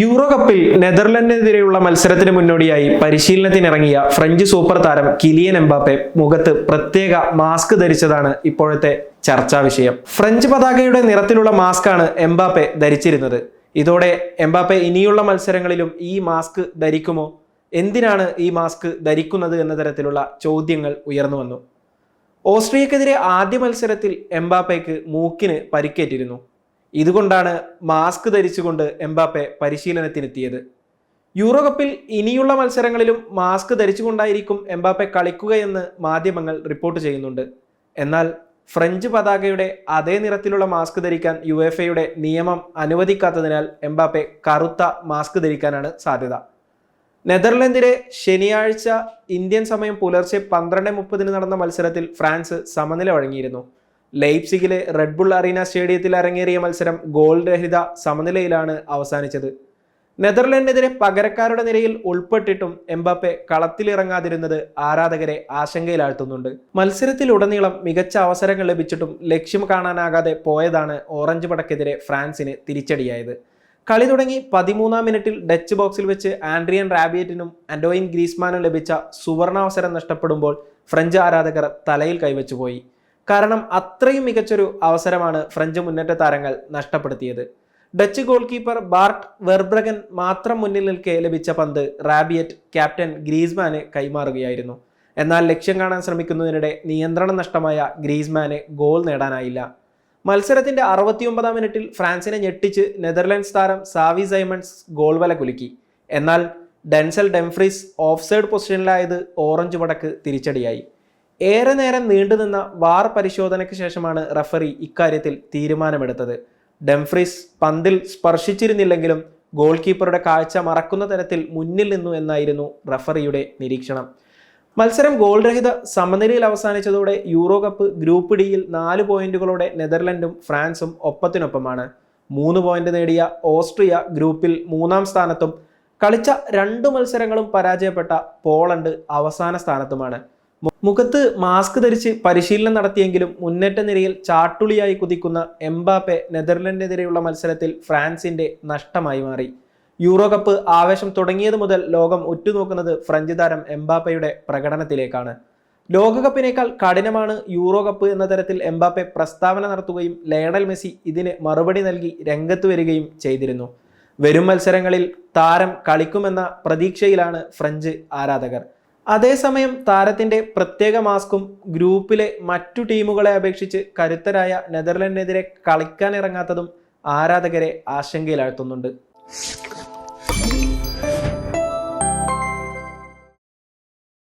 Euro കപ്പിൽ നെതർലൻഡിനെതിരെയുള്ള മത്സരത്തിന് മുന്നോടിയായി പരിശീലനത്തിനിറങ്ങിയ ഫ്രഞ്ച് സൂപ്പർ താരം കിലിയൻ എംബാപ്പെ മുഖത്ത് പ്രത്യേക മാസ്ക് ധരിച്ചതാണ് ഇപ്പോഴത്തെ ചർച്ചാ വിഷയം. ഫ്രഞ്ച് പതാകയുടെ നിറത്തിലുള്ള മാസ്കാണ് എംബാപ്പെ ധരിച്ചിരുന്നത്. ഇതോടെ എംബാപ്പെ ഇനിയുള്ള മത്സരങ്ങളിലും ഈ മാസ്ക് ധരിക്കുമോ? എന്തിനാണ് ഈ മാസ്ക് ധരിക്കുന്നത് എന്ന തരത്തിലുള്ള ചോദ്യങ്ങൾ ഉയർന്നു വന്നു. ഓസ്ട്രിയക്കെതിരെ ആദ്യ മത്സരത്തിൽ എംബാപ്പയ്ക്ക് മൂക്കിന് പരിക്കേറ്റിരുന്നു. ഇതുകൊണ്ടാണ് മാസ്ക് ധരിച്ചുകൊണ്ട് എംബാപ്പെ പരിശീലനത്തിനെത്തിയത്. യൂറോകപ്പിൽ ഇനിയുള്ള മത്സരങ്ങളിലും മാസ്ക് ധരിച്ചുകൊണ്ടായിരിക്കും എംബാപ്പെ കളിക്കുകയെന്ന് മാധ്യമങ്ങൾ റിപ്പോർട്ട് ചെയ്യുന്നുണ്ട്. എന്നാൽ ഫ്രഞ്ച് പതാകയുടെ അതേ നിറത്തിലുള്ള മാസ്ക് ധരിക്കാൻ യു എഫ് എയുടെ നിയമം അനുവദിക്കാത്തതിനാൽ എംബാപ്പെ കറുത്ത മാസ്ക് ധരിക്കാനാണ് സാധ്യത. നെതർലൻഡിലെ ശനിയാഴ്ച ഇന്ത്യൻ സമയം പുലർച്ചെ പന്ത്രണ്ട് മുപ്പതിന് നടന്ന മത്സരത്തിൽ ഫ്രാൻസ് സമനില വഴങ്ങിയിരുന്നു. ലൈപ്സിഗിലെ റെഡ് ബുൾ അറീന സ്റ്റേഡിയത്തിൽ അരങ്ങേറിയ മത്സരം ഗോൾ രഹിത സമനിലയിലാണ് അവസാനിച്ചത്. നെതർലൻഡിനെതിരെ പകരക്കാരുടെ നിരയിൽ ഉൾപ്പെട്ടിട്ടും എംബാപ്പെ കളത്തിലിറങ്ങാതിരുന്നത് ആരാധകരെ ആശങ്കയിലാഴ്ത്തുന്നുണ്ട്. മത്സരത്തിലുടനീളം മികച്ച അവസരങ്ങൾ ലഭിച്ചിട്ടും ലക്ഷ്യം കാണാനാകാതെ പോയതാണ് ഓറഞ്ച് പടക്കെതിരെ ഫ്രാൻസിന് തിരിച്ചടിയായത്. കളി തുടങ്ങി പതിമൂന്നാം മിനിറ്റിൽ ഡച്ച് ബോക്സിൽ വെച്ച് ആൻഡ്രിയൻ റാബിയറ്റിനും ആൻഡോയിൻ ഗ്രീസ്മാനും ലഭിച്ച സുവർണാവസരം നഷ്ടപ്പെടുമ്പോൾ ഫ്രഞ്ച് ആരാധകർ തലയിൽ കൈവച്ചുപോയി. കാരണം അത്രയും മികച്ചൊരു അവസരമാണ് ഫ്രഞ്ച് മുന്നേറ്റ താരങ്ങൾ നഷ്ടപ്പെടുത്തിയത്. Dutch goal keeper Bart Verbruggen മാത്രം മുന്നിൽ നിൽക്കെ ലഭിച്ച പന്ത് റാബിയറ്റ് ക്യാപ്റ്റൻ ഗ്രീസ്മാന് കൈമാറുകയായിരുന്നു. എന്നാൽ ലക്ഷ്യം കാണാൻ ശ്രമിക്കുന്നതിനിടെ നിയന്ത്രണം നഷ്ടമായ ഗ്രീസ്മാന് ഗോൾ നേടാനായില്ല. മത്സരത്തിന്റെ അറുപത്തിയൊമ്പതാം മിനിറ്റിൽ ഫ്രാൻസിനെ ഞെട്ടിച്ച് നെതർലൻഡ്സ് താരം സാവി സൈമൺസ് ഗോൾ വല കുലുക്കി. എന്നാൽ ഡെൻസൽ ഡെംഫ്രീസ് ഓഫ് സൈഡ് പൊസിഷനിലായത് ഓറഞ്ച് വടക്ക് തിരിച്ചടിയായി. ഏറെ നേരം നീണ്ടുനിന്ന വാർ പരിശോധനയ്ക്ക് ശേഷമാണ് റഫറി ഇക്കാര്യത്തിൽ തീരുമാനമെടുത്തത്. ഡെംഫ്രീസ് പന്തിൽ സ്പർശിച്ചിരുന്നില്ലെങ്കിലും ഗോൾ കീപ്പറുടെ കാഴ്ച മറക്കുന്ന തരത്തിൽ മുന്നിൽ നിന്നു എന്നായിരുന്നു റഫറിയുടെ നിരീക്ഷണം. മത്സരം ഗോൾ രഹിത സമനിലയിൽ അവസാനിച്ചതോടെ യൂറോ കപ്പ് ഗ്രൂപ്പ് ഡിയിൽ നാല് പോയിന്റുകളോടെ നെതർലൻഡും ഫ്രാൻസും ഒപ്പത്തിനൊപ്പമാണ്. മൂന്ന് പോയിന്റ് നേടിയ ഓസ്ട്രിയ ഗ്രൂപ്പിൽ മൂന്നാം സ്ഥാനത്തും കളിച്ച രണ്ട് മത്സരങ്ങളും പരാജയപ്പെട്ട പോളണ്ട് അവസാന സ്ഥാനത്തുമാണ്. മുഖത്ത് മാസ്ക് ധരിച്ച് പരിശീലനം നടത്തിയെങ്കിലും മുന്നേറ്റ നിരയിൽ ചാട്ടുളിയായി കുതിക്കുന്ന എംബാപ്പെ നെതർലൻഡിനെതിരെയുള്ള മത്സരത്തിൽ ഫ്രാൻസിന്റെ നഷ്ടമായി മാറി. യൂറോ കപ്പ് ആവേശം തുടങ്ങിയത് മുതൽ ലോകം ഉറ്റുനോക്കുന്നത് ഫ്രഞ്ച് താരം എംബാപ്പയുടെ പ്രകടനത്തിലേക്കാണ്. ലോകകപ്പിനേക്കാൾ കഠിനമാണ് യൂറോ കപ്പ് എന്ന തരത്തിൽ എംബാപ്പെ പ്രസ്താവന നടത്തുകയും ലയണൽ മെസ്സി ഇതിന് മറുപടി നൽകി രംഗത്ത് വരികയും ചെയ്തിരുന്നു. വരും മത്സരങ്ങളിൽ താരം കളിക്കുമെന്ന പ്രതീക്ഷയിലാണ് ഫ്രഞ്ച് ആരാധകർ. അതേസമയം താരത്തിന്റെ പ്രത്യേക മാസ്കും ഗ്രൂപ്പിലെ മറ്റു ടീമുകളെ അപേക്ഷിച്ച് കരുത്തരായ നെതർലൻഡിനെതിരെ കളിക്കാനിറങ്ങാത്തതും ആരാധകരെ ആശങ്കയിലാഴ്ത്തുന്നുണ്ട്.